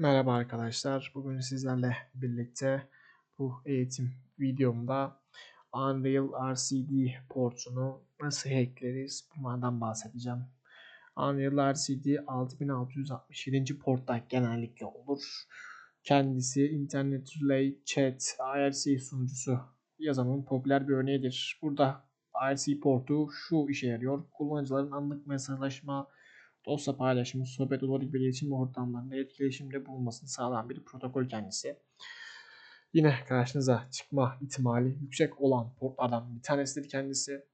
Merhaba arkadaşlar. Bugün sizlerle birlikte bu eğitim videomda Unreal RCD portunu nasıl hackleriz bunlardan bahsedeceğim. Unreal RCD 6667. portta genellikle olur. Kendisi Internet Relay Chat IRC sunucusu yazanın popüler bir örneğidir. Burada IRC portu şu işe yarıyor. Kullanıcıların anlık mesajlaşma, dosya paylaşımı, sohbet olur gibi iletişim ortamlarında etkileşimde bulunmasını sağlayan bir protokol kendisi. Yine karşınıza çıkma ihtimali yüksek olan portlardan bir tanesidir kendisi.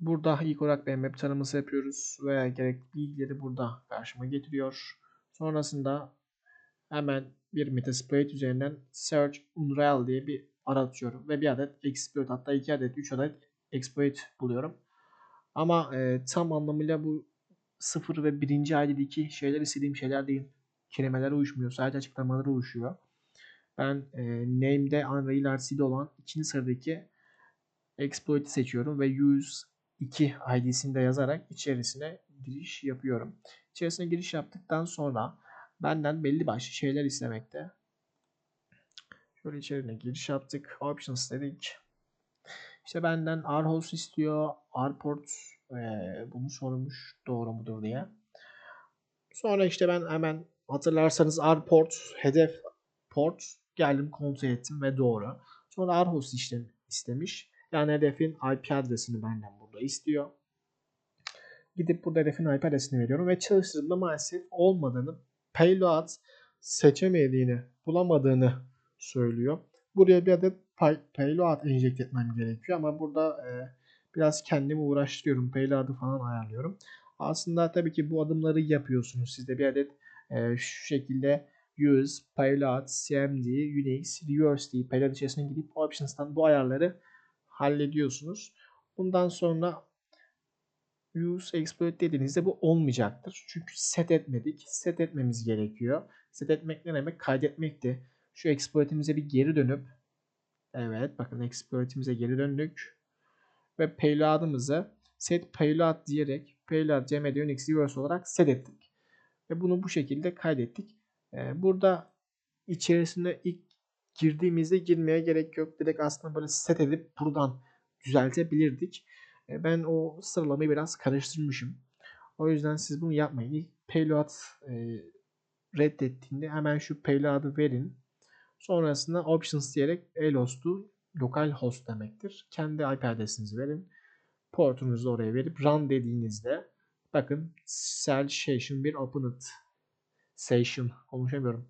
Burada ilk olarak bir map tanıması yapıyoruz ve gerekli bilgileri burada karşıma getiriyor. Sonrasında hemen bir Metasploit üzerinden Search Unreal diye bir aratıyorum ve bir adet exploit hatta iki adet, üç adet exploit buluyorum. Ama e, tam anlamıyla bu sıfır ve birinci ID'deki şeyler istediğim şeyler değil. Kelimeler uyuşmuyor. Sadece açıklamaları uyuşuyor. Ben e, name'de Unreal RC'de olan ikinci sıradaki exploit'i seçiyorum ve use 2 ID'sini de yazarak içerisine giriş yapıyorum. İçerisine giriş yaptıktan sonra benden belli başlı şeyler istemekte. Şöyle içerine giriş yaptık. Options dedik. İşte benden RHOS istiyor. RPort e, bunu sormuş doğru mudur diye. Sonra işte ben hemen hatırlarsanız RPort hedef port geldim kontrol ettim ve doğru. Sonra RHOS işte istemiş. Yani hedefin IP adresini benden burada istiyor. Gidip burada hedefin IP adresini veriyorum ve çalıştırdığımda maalesef olmadığını, payload seçemediğini, bulamadığını söylüyor. Buraya bir adet payload enjekte etmem gerekiyor ama burada e, biraz kendimi uğraştırıyorum. Payload'ı falan ayarlıyorum. Aslında tabii ki bu adımları yapıyorsunuz. Siz de bir adet e, şu şekilde use, payload, cmd, unix, reverse diye payload içerisine gidip options'tan bu ayarları hallediyorsunuz. Bundan sonra use exploit dediğinizde bu olmayacaktır. Çünkü set etmedik. Set etmemiz gerekiyor. Set etmek ne demek? Kaydetmekti. Şu exploit'imize bir geri dönüp Evet bakın exploit'imize geri döndük. Ve payload'ımızı set payload diyerek payload cmd unix reverse olarak set ettik. Ve bunu bu şekilde kaydettik. Ee, burada içerisinde ilk girdiğimizde girmeye gerek yok. Direkt aslında böyle set edip buradan düzeltebilirdik. Ee, ben o sıralamayı biraz karıştırmışım. O yüzden siz bunu yapmayın. İlk payload e, reddettiğinde hemen şu payload'ı verin. Sonrasında options diyerek lhost'u lokal host demektir. Kendi IP adresinizi verin. Portunuzu oraya verip run dediğinizde bakın shell session bir open it session konuşamıyorum.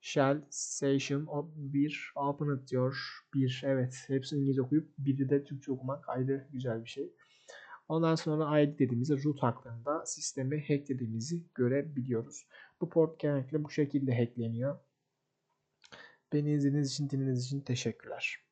Shell session bir open it diyor. Bir evet hepsini İngilizce okuyup biri de Türkçe okumak ayrı güzel bir şey. Ondan sonra ID dediğimizde root hakkında sistemi hacklediğimizi görebiliyoruz. Bu port genellikle bu şekilde hackleniyor. Beni izlediğiniz için, dinlediğiniz için teşekkürler.